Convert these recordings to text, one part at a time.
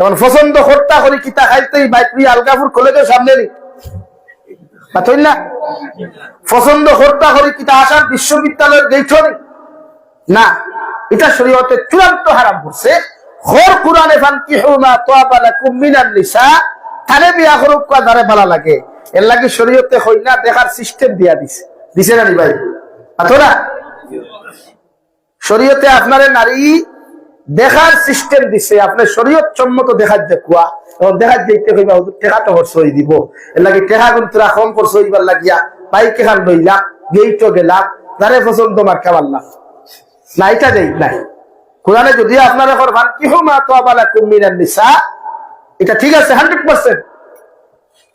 এখন পছন্দ হত্যা করি কিতা খাইতেই বাইক আলগাপুর কলেজের সামনে নি। পছন্দ হত্যা করি কিতা আসার না? এটা শরীয়তে চূড়ান্ত হারাম করছে। হর নিসা, তারে বিয়া করুক কা ভালো লাগে। এর লাগে শরীয়তে হই না, দেখার সিস্টেম দিয়া দিছে। দিছে না ভাই? শরীয়তে আপনার নারী দেখার সিস্টেম দিছে, আপনার শরীয়ত সম্মত দেখার দেখুয়া এবং দেখার দেখতে কইবা, হুজুর, টেকা তো খরচ হয়ে দিব। এর লাগে টেকা কিন্তু কম খরচ হইবার লাগিয়া বাইক এখান লইলাম গেইটো গেলাম যারে পছন্দ মার্কা পারলাম না এটা দেই, নাই। কোরআনে যদি আপনারা করবান কি হুমা তো আবালা কুমিরান নিসা এটা ঠিক আছে, হান্ড্রেড পার্সেন্ট।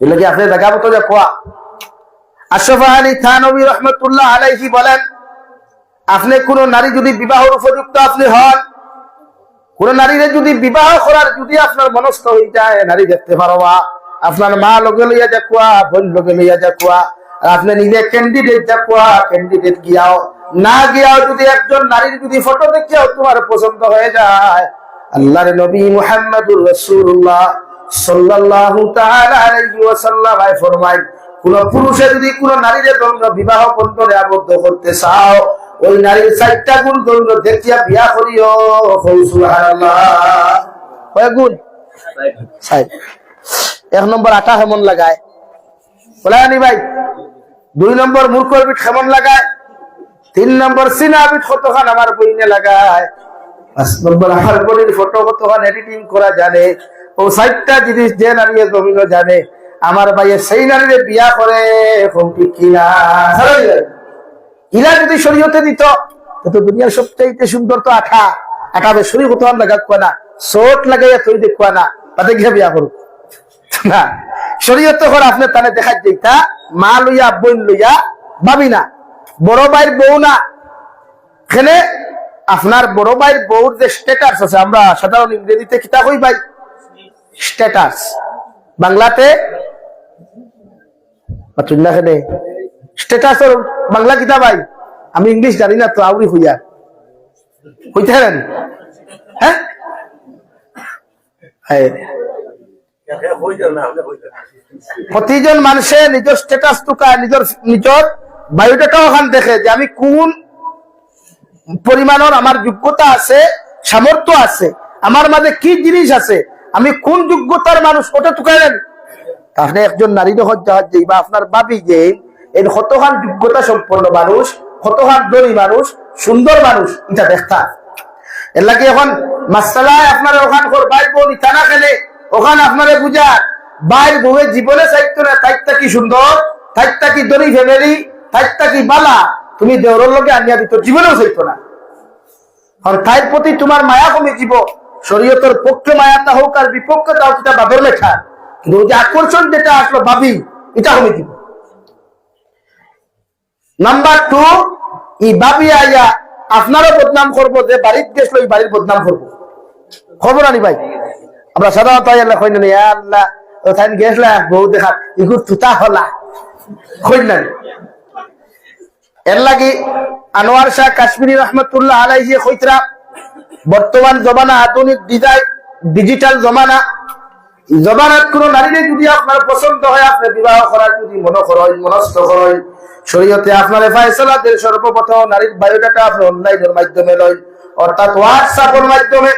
এর লাগে আপনি দেখা মতো যে কোয়া। আশরাফ আলী থানবী রহমতুল্লাহ আলাইহি বলেন, আপনি কোন নারী যদি বিবাহের উপযুক্ত আপনি হন কোন নারীরে যদি বিবাহ করার যদি আপনার মনস্থ হয়ে যায়, নারী দেখতে পারবা। আপনার মা লগে লইয়া যাকুয়া বোন লগে লইয়া আর আপনি নিজে ক্যান্ডিডেট যাকুয়া ক্যান্ডিডেট গিয়াও। না গিয়াও যদি একজন নারীর যদি ফটো দেখিয়াও তোমার পছন্দ হয়ে যায়, আল্লাহর নবী মুহাম্মদুর রাসূলুল্লাহ সাল্লাল্লাহু তাআলা আলাইহি ওয়াসাল্লাম ফরমায়, কোন পুরুষে যদি কোন নারীর দ্বন্দ্ব বিবাহ বন্ধনে আবদ্ধ করতে চাও ওই নারীর চারটা গুণ দ্বন্দ্ব দেখিয়া বিয়া করিও কয় গুণ? এক নম্বর আটা কেমন লাগায়। বলানি ভাই দুই নম্বর মূর্খর বিট কেমন লাগায় তিন নম্বর সিনা বিট কতখান আমার বইনে লাগায়। পাঁচ নম্বর আমার বডির ফটো কতখান এডিটিং করা জানে ও সাইটটা জিনিস যে নারী জমিন জানে আমার ভাইয়ের সেই নারীরে বিয়া করে ঠিক কিনা। ইলা যদি শরীয়তে দিত তো দুনিয়ার সবচাইতে সুন্দর তো আঠা। আঠা বে শরীর কতখান লাগা কোয়া না, চোট লাগাইয়া তুই দেখুয়া না, তাতে গিয়ে বিয়া করুক। না, শরীয়ত কর আপনি তানে দেখা যেটা মা লইয়া, বোন লইয়া ভাবি না, বড় ভাইয়ের বউ না। এখানে আপনার বড় ভাইয়ের বউর যে স্ট্যাটাস আছে, আমরা সাধারণ ইংরেজিতে কিতা কই ভাই স্ট্যাটাস বাংলাতে স্ট্যাটাস বাংলা কিতা ভাই আমি ইংলিশ জানি না তো আউরি হইয়া হইতে হ্যাঁ প্রতিজন মানুষে নিজের স্ট্যাটাস টুকায় নিজের নিজের বায়োডাটা ওখান দেখে যে আমি কোন পরিমাণের আমার যোগ্যতা আছে সামর্থ্য আছে আমার মাঝে কি জিনিস আছে আমি কোন যোগ্যতার মানুষ ওটা টুকাইলেন তাহলে একজন নারী যখন যে বা আপনার বাবি যে এই কতখান যোগ্যতা সম্পন্ন মানুষ, কতখান মানুষ, সুন্দর মানুষ এটা দেখতা এর লাগে এখন মাসালায় আপনার ওখান বাইর বোন ইতানা খেলে ওখানে আপনারে বুঝা, বাইর বউয়ের জীবনে চাইতো না তাইটা কি সুন্দর তাইটা কি দরি ফ্যামিলি তাইটা কি বালা, তুমি দেওরের লোকে আনিয়া দিত, জীবনেও চাইতো না। আর তাইর প্রতি তোমার মায়া কমে জীব, শরীয়তের পক্ষে মায়াটা হোক আর বিপক্ষে সেটা বাদর লেখা। কিন্তু যে আকর্ষণ যেটা আসলো ভাবি, এটা কমে দিব নাম্বার টু ই ভাবি আইয়া আপনারও বদনাম করব, যে বাড়ির গেছিল এই বাড়ির বদনাম করব। খবর আনি ভাই? আমরা সাধারণত আল্লাহ কই না আল্লাহ ওখানে দেখা, ইগুর তুতা হলা। কই এর লাগি আনোয়ার শাহ রহমতুল্লাহ আলাইহি কইতরা বর্তমান জমানা, আধুনিক ডিজাইন ডিজিটাল জমানা। জমানাত কোন নারীরে যদি আপনার পছন্দ হয়, আপনি বিবাহ করার যদি মনে করেন মনস্থ করেন শরীয়তে আপনার ফায়সালা দেন সর্বপ্রথম নারীর বায়োডাটা আপনি অনলাইনের মাধ্যমে লইন। অর্থাৎ হোয়াটসঅ্যাপের মাধ্যমে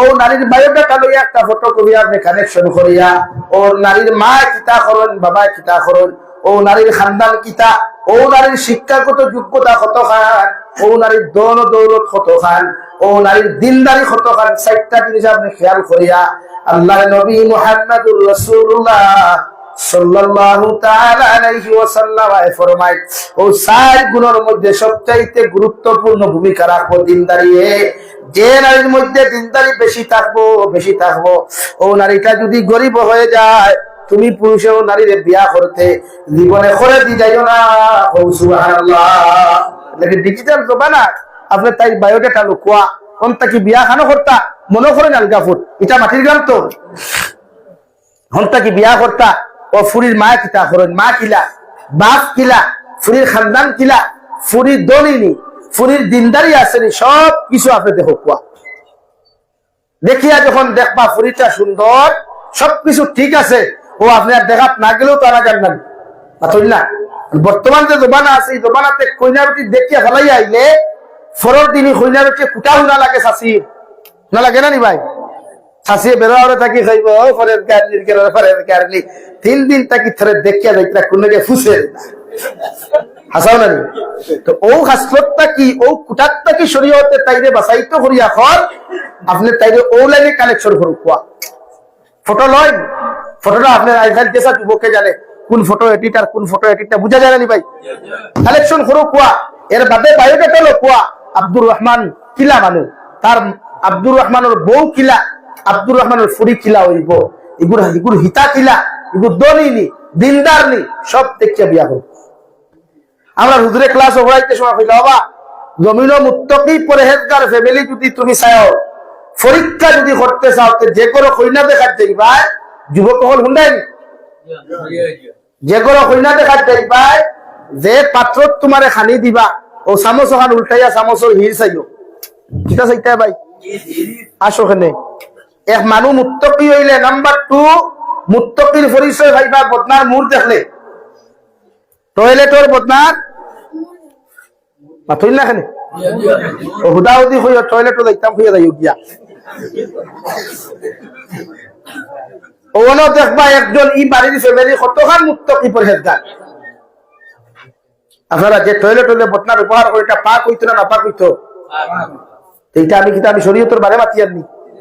ও নারীর বায়োডাটা লইয়া একটা ফটো কবি আপনি কানেকশন করিয়া, ও নারীর মা কিতা করেন বাবা কিতা করেন, ও নারীর খানদান কিতা, ও নারীর শিক্ষাগত যোগ্যতা কত খান, ও নারীর দৌন দৌলত কত খান, ও নারীর দিনদারি কত খান, চারটা জিনিস আপনি খেয়াল করিয়া আল্লাহ নবী মুহাম্মদুর রাসূলুল্লাহ সাল্লাল্লাহু তাআলা মধ্যে সবচাইতে গুরুত্বপূর্ণ ভূমিকা রাখব দিনদারি যে নারীর মধ্যে দিনদারি বেশি থাকব বেশি থাকব। ও নারীটা যদি গরিব হয়ে যায়, তুমি পুরুষেও নারীরে বিয়া করতে জীবনে করে দি যাইও না। ডিজিটাল জমানা আপনি তাই বায়োডাটা লুকুয়া কোনটা কি বিয়া খানো করতা? মনে করেন আলগাফুর এটা মাটির গান তো। হন্তা কি বিয়া করতা? ও ফুরির মা কিতা করেন? মা কিলা বাপ কিলা ফুরির খানদান কিলা ফুরির দলিনি ফুরির দিনদারি আসেনি সব কিছু দেখিয়া যখন দেখবা ফুরিটা সুন্দর সবকিছু ঠিক আছে, ও আপনি আর দেখাত না গেলেও তারা জানবেন না। বর্তমান যে জমানা আছে, এই রুটি দেখিয়া ফেলাই আইলে, ফরর দিনই কইনা রুটি কুটাও না লাগে শাসি না লাগে না নি ভাই? শাসিয়ে বেরোয়ারে ফরের ফরের তিন দিন তাকি থরে দেখিয়া ফুসে ফটো লয় জানে। কোন ফটো কোন ফটো এর বাদে বায়োডাটা লো কোয়া, আব্দুর রহমান কিলা মানু। তার আব্দুর রহমানের বউ কিলা। আব্দুর রহমানের ফুরি কিলা হইব এগুর এগুর হিতা কিলা, এগুর দনি নি, দিনদার নি, সব দেখিয়া বিয়া করো আমরা হুজুরে ক্লাস ওভারাইতে সময় হইল বাবা, জমিন মুত্তকি, পরেহেজগার ফ্যামিলি যদি তুমি চাও, পরীক্ষা যদি করতে চাও যে কোনো কইনা দেখার যাইবাই যুবক হল হুন্ডাই যে কোনো কইনা দেখার যাইবাই যে পাত্র তোমারে খানি দিবা, ও চামচ খান উল্টাইয়া চামচর হির চাইও কিতা চাইতে ভাই? আসো খানে এক মানুষ মুত্তকি হইলে নাম্বার টু মুত্তকির পরিচয় ভাইবা বদনার দেখলে। বদনার না খানে হুদাহুদি যাইতাম হইয়া যাই গিয়া দেখবা একজন ই বাড়ির ফ্যামিলি কতখান মুক্ত কি পরিষ্কার আপনারা যে টয়লেট হলে বটনার উপহার করে এটা পাক হইতো না না পাক হইতো? এইটা আমি কিন্তু আমি শরীয়তর বারে মাতি আননি।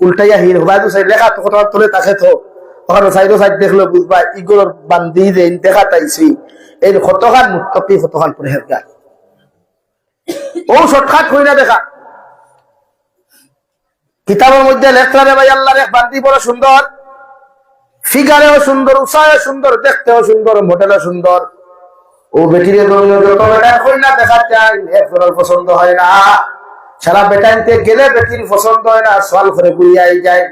উল্টাইয়া হির লেখা তো কথা তোলে তাকে তো ওখানে সাইডো দেখল বুঝবা ইগোর বান্দি যে দেখা তাইছি এই মুত্তকি কতখান পরেহেজগার ও শর্টকাট হই না দেখা। কিতাবের মধ্যে লেখলারে ভাই আল্লাহর এক বান্দি বড় সুন্দর ফিগারেও সুন্দর উৎসাহে সুন্দর দেখতেও সুন্দর মডেলও সুন্দর ও বেটিরে যত বেটা না দেখা যায় একজনের পছন্দ হয় না। সারা বেটাইতে গেলে বেটির পছন্দ হয় না, সওয়াল করে ঘুরিয়াই যায়।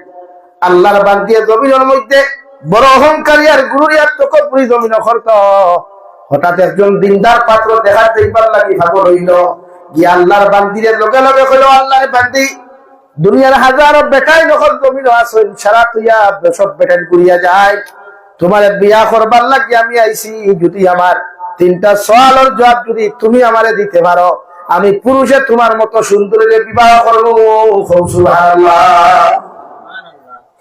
আল্লাহর বান্দিয়ে জমিনের মধ্যে বড় অহংকারী আর গুরুরি আর তকবুরি জমিন খরত হঠাৎ একজন দিনদার পাত্র দেখার দেখবার লাগি ভাগ রইল গিয়ে আল্লাহর বান্দিরে লগে লগে কইল, আল্লাহর বান্দি, দুনিয়ার হাজারো বেটাই নকল জমিন আসেন সারা তুইয়া সব বেটাই করিয়া যায়। তোমার বিয়া করবার লাগি আমি আইছি, যদি আমার তিনটা সওয়ালের জবাব যদি তুমি আমারে দিতে পারো আমি পুরুষে তোমার মতো সুন্দরীরে বিবাহ করব।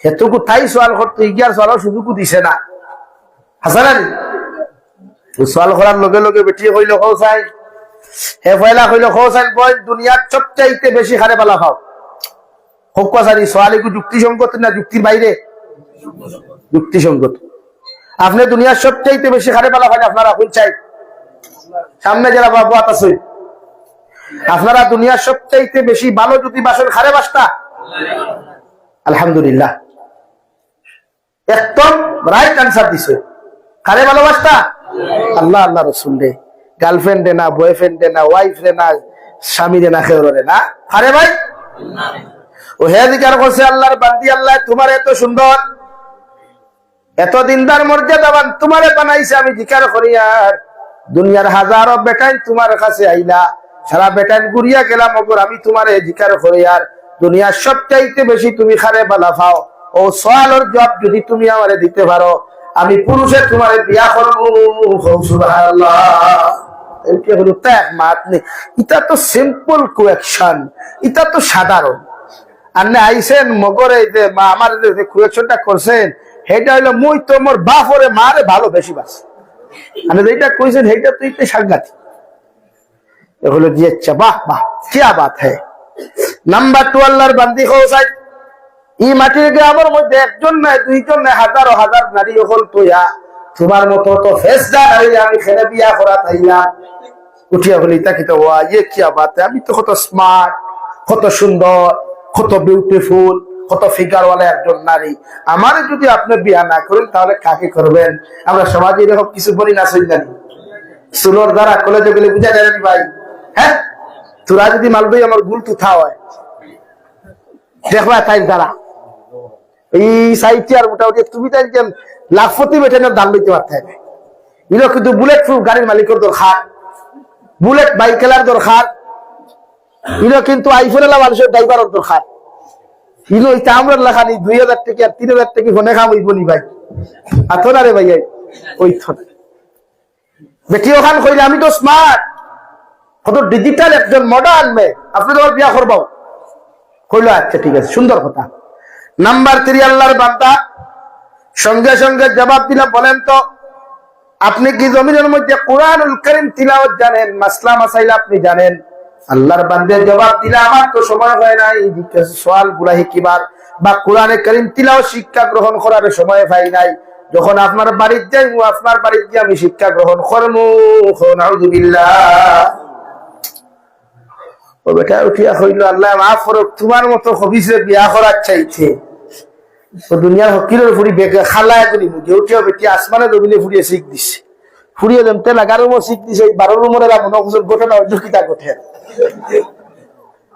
হেতুকু তাই সোয়াল করতো ইগিয়ার সোয়ালও সুযোগও দিছে না। হাসান সোয়াল করার লগে লগে বেটি কইল খৌ চাই হে ফয়লা কইল খৌ চাই বই দুনিয়ার সবচাইতে বেশি হারে পালা খাও হকাসারি সোয়ালিকু যুক্তিসঙ্গত না যুক্তির বাইরে? যুক্তিসঙ্গত আপনি দুনিয়ার সবচাইতে বেশি হারে পালা হয় আপনারা কোন চাই। সামনে যারা বাবু আছে আপনারা দুনিয়ার সবচাইতে বেশি ভালো যদি বাসন খারে বাসটা আলহামদুলিল্লাহ। একদম রাইট আনসার দিছে। কারে ভালোবাসতা আল্লাহ আল্লাহ রসুল রে। গার্লফ্রেন্ড রে না বয়ফ্রেন্ড রে না ওয়াইফ রে না, স্বামী রে না খেয়ে রে না। আরে ভাই? ও হে দিকার করছে আল্লাহর বান্দি, আল্লাহ তোমার এত সুন্দর। এত দিনদার মর্যাদাবান তোমারে বানাইছে আমি জিকার করি আর। দুনিয়ার হাজারো বেটাইন তোমার কাছে আইলা। সারা বেটাইন ঘুরিয়া গেলাম ওপর আমি তোমারে জিকার করি, আর দুনিয়ার সবচাইতে বেশি তুমি খারে বালা পাও। ও সোয়ালোর জব যদি তুমি আমারে দিতে পারো, আমি পুরুষে তোমারে বিয়া করব। তো সিম্পল কোয়েকশন এটা তো সাধারণ। আপনি আইসেন মগরে যে মা, আমার যে কুয়েকশনটা করছেন সেটা হইল মুই তো মোর বাপরে মারে ভালো বেশি আপনি যেটা কইছেন, সেইটা তো সাংঘাতিক। এগুলো আচ্ছা বাহ বাহ, কিয়া বাত হ্যাঁ নাম্বার টু আল্লাহর বান্দি হোসাই ই মাটির গ্রামের মধ্যে একজন নাই, দুইজন নাই হাজারো হাজার নারী হল তোয়া তোমার মতো তো ফেস দা নারী আমি খেলে বিয়া করা তাইলাম উঠিয়া বলি তাকে তো ওয়া ইয়ে কিয়া বাত আমি তো কত স্মার্ট কত সুন্দর কত বিউটিফুল কত ফিগারওয়ালা একজন নারী আমার যদি আপনি বিয়া না করেন, তাহলে কাকে করবেন? আমরা সমাজে এরকম কিছু বলি না সই জানি সুলোর দ্বারা কলেজে গেলে বুঝা যায় ভাই? হ্যাঁ? তোরা যদি মালবই আমার গুল তুথা হয়। দেখবা তাই দ্বারা এই সাইটে আর মোটামুটি তুমি তাই লাখপতি বেটে না দাম লইতে পারতে হবে। এগুলো কিন্তু বুলেট প্রুফ গাড়ির মালিকের দরকার। বুলেট বাইকেলার দরকার। এগুলো কিন্তু আইফোন মানুষের ড্রাইভারের দরকার। ওই চামড়ার লেখা নেই, দুই হাজার টাকা আর তিন হাজার টাকা ফোনে খাম, ওই বলি ভাই। আতো না রে ভাই ওই থনে বেটি, ওখান কইলে আমি তো স্মার্ট কত ডিজিটাল একজন মডার্ন মেয়ে। আপনি তোমার বিয়া করবাও কইলো আচ্ছা ঠিক আছে, সুন্দর কথা। নাম্বার থ্রি আল্লাহর বান্দা। সঙ্গে সঙ্গে জবাব দিলাম, বলেন তো, আপনি কি জমিনের মধ্যে কোরআনুল করিম তিলাওয়াত জানেন? মাসলা মাসাইল আপনি জানেন? আল্লাহর বান্দে জবাব দিলে আমার তো সময় হয় নাই। জিজ্ঞাসা সোয়াল কিবার বা কোরআনে করিম তিলাও শিক্ষা গ্রহণ করার সময় পাই নাই। যখন আপনার বাড়ির যাই আপনার গিয়ে আমি শিক্ষা গ্রহণ করব ও বেটা উঠিয়া হইল? আল্লাহ মাফ করো তোমার মতো হবিসে বিয়া করার চাইছে ও দুনিয়ার হকিলের ফুড়ি বেগে খালায় করি মুখে উঠিয়া বেটি আসমানে জমিনে ফুড়িয়ে শিখ দিছে। ফুড়িয়ে দেন, তেল এগারো রুমও শিখ দিছে বারো রুমের মনে করছে ঘটনা অযোগ্যতা ঘটে?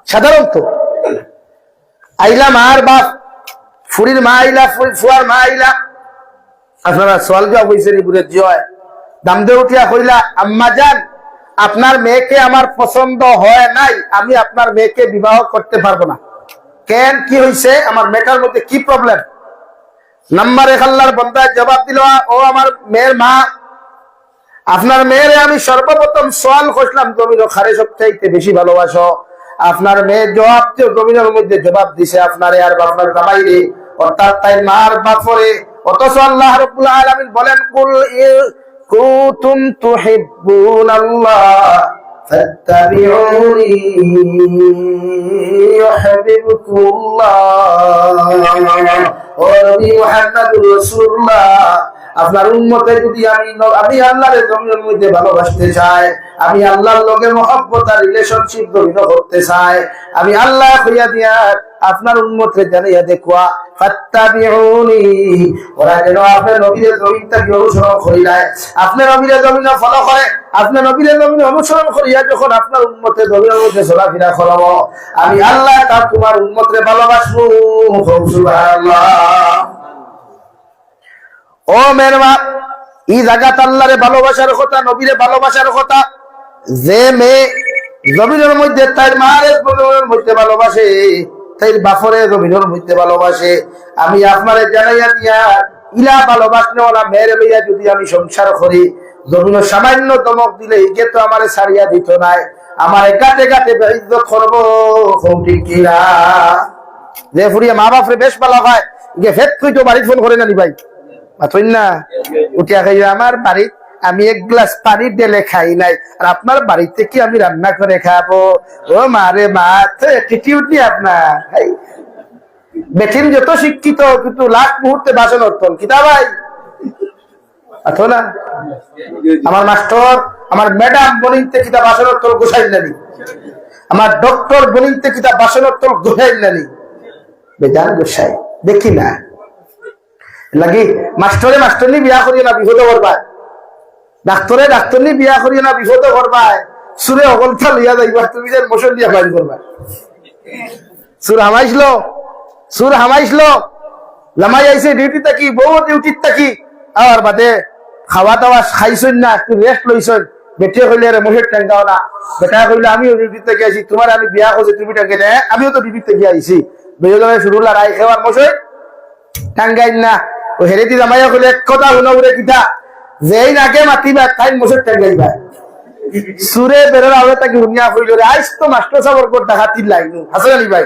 সাধারণত আইলা মার বাপ ফুড়ির মা আইলা ফুয়ার মা আইলা। আপনারা সোয়াল জবাব হয়েছে বুড়ে জয়। দাম দিয়ে উঠিয়া কইলা, আম্মা যান আপনার মেয়েকে আমার পছন্দ হয় নাই, আমি আপনার মেয়েকে বিবাহ করতে পারব না। কেন, কি হয়েছে আমার মেয়েটার মধ্যে কি প্রবলেম নাম্বার এক আল্লাহর বন্দায় জবাব দিল, ও আমার মেয়ের মা, আপনার মেয়েরে আমি সর্বপ্রথম সোয়াল করলাম জমিন খারে সবচাইতে বেশি ভালোবাসো। আপনার মেয়ের জবাব জমিনের মধ্যে জবাব দিছে, আপনারে আর আপনার জামাইরে অর্থাৎ তাই মার বাপরে, অথচ আল্লাহ রব্বুল আলামিন বলেন, কুল كنتم تحبون الله فاتبعوني يحببكم الله. وربي محمد رسول الله. আপনার উন্মতে যদি আমি আমি আল্লাহর জমির মধ্যে ভালোবাসতে চাই। আমি আল্লাহর লগে মহব্বত আর রিলেশনশিপ গভীর করতে চাই। আমি আল্লাহ হইয়া দিয়া আপনার উন্মতে জানিয়া দেখুয়া আমি আল্লাহ তার তোমার উন্মতে ভালোবাসবো। সুবহানাল্লাহ। ও মেয়ের মা ই জাগাত আল্লাহরে ভালোবাসার কথা, নবীরে ভালোবাসার কথা। যে মেয়ে জমিনের মধ্যে, তার জমিনের মধ্যে ভালোবাসে তাই বাফরে জমিনের মধ্যে ভালোবাসে। আমি আপনারে জানাইয়া দিয়া, ইলা ভালোবাসনে ওলা মেয়ের লইয়া যদি আমি সংসার করি জমিন সামান্য দমক দিলে ইকে তো আমারে সারিয়া দিত নাই। আমার গাতে গাতে ইজ্জত করব যে ফুরিয়ে মা বাপরে বেশ ভালো হয় ইকে ফেট তুই তো বাড়ি ফোন করে নি ভাই। আমার আমি এক গ্লাস পানি ডেলে খাই নাই, আর আপনার বাড়িতে কি আমি রান্না করে খাব? ও মারে মা আপনার? যত শিক্ষিত, কিন্তু মুহূর্তে বাসন অর্থন কিতা ভাই? না ডক্টর বলিতে কিতা বাসন অর্থন গোসাই নানি। বেজান গোসাই দেখি না লাগি মাস্টরে মাস্টর নি বিয়া করিয়ে না বিপদ করবায় ডাক্তরে ডাক্তর নি বিয়া করিয়ে না বিপদ করবায় সুরে অগলতা লইয়া যাইবা তুমি যে মোশন দিয়া বাইর করবা সুর হামাইছিল সুর হামাইছিল। লামাই আইছে ডিউটি থাকি বউ ডিউটি থাকি। আর বাদে খাওয়া দাওয়া খাইছই না, একটু রেস্ট লইছই বেটিয়ে কইলে রে মোহের টেঙ্গাও না। বেটা কইলে, আমিও ডিউটি থেকে আইছি তোমার আমি বিয়া করছি তুমি টাঙ্গে দেয় আমিও তো ডিউটি থেকে আইছি দুজনে শুরু লড়াই খেওয়ার মশই টাঙ্গাই না। ও হেরে দি জামাইয়া কইলে এক কথা যেই নাকে মাতিবা তাই মোশর টাঙ্গাইবা সুরে বেরোর আগে তাকে হুনিয়া হইল রে আইস তো মাস্টার সাবর কোট ডাকাতি লাইনু হাসান আলী ভাই।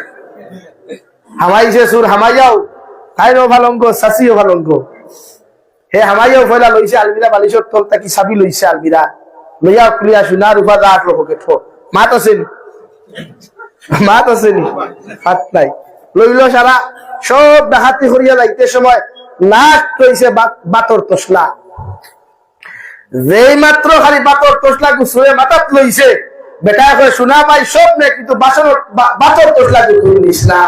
হামাইছে সুর হামাইয়াও তাই নো ভালঙ্গ সাসিও ভালঙ্গ হে হামাইয়াও ফয়লা লইছে আলমিরা বালিশর তল সাবি লইছে আলমিরা লইয়া লোককে ঠো মাত আছেন মাত আছেন হাত নাই। লইল সারা সব ডাকাতি করিয়া যাইতে সময়। নাক কইছে বাতর তসলা। যেই মাত্র খালি বাতর তসলা গুছুয়ে মাথাত লইছে, বেটা কয়, শোনা পাই সব নে কিন্তু বাসর বাতর তসলা গুছুই নিস না।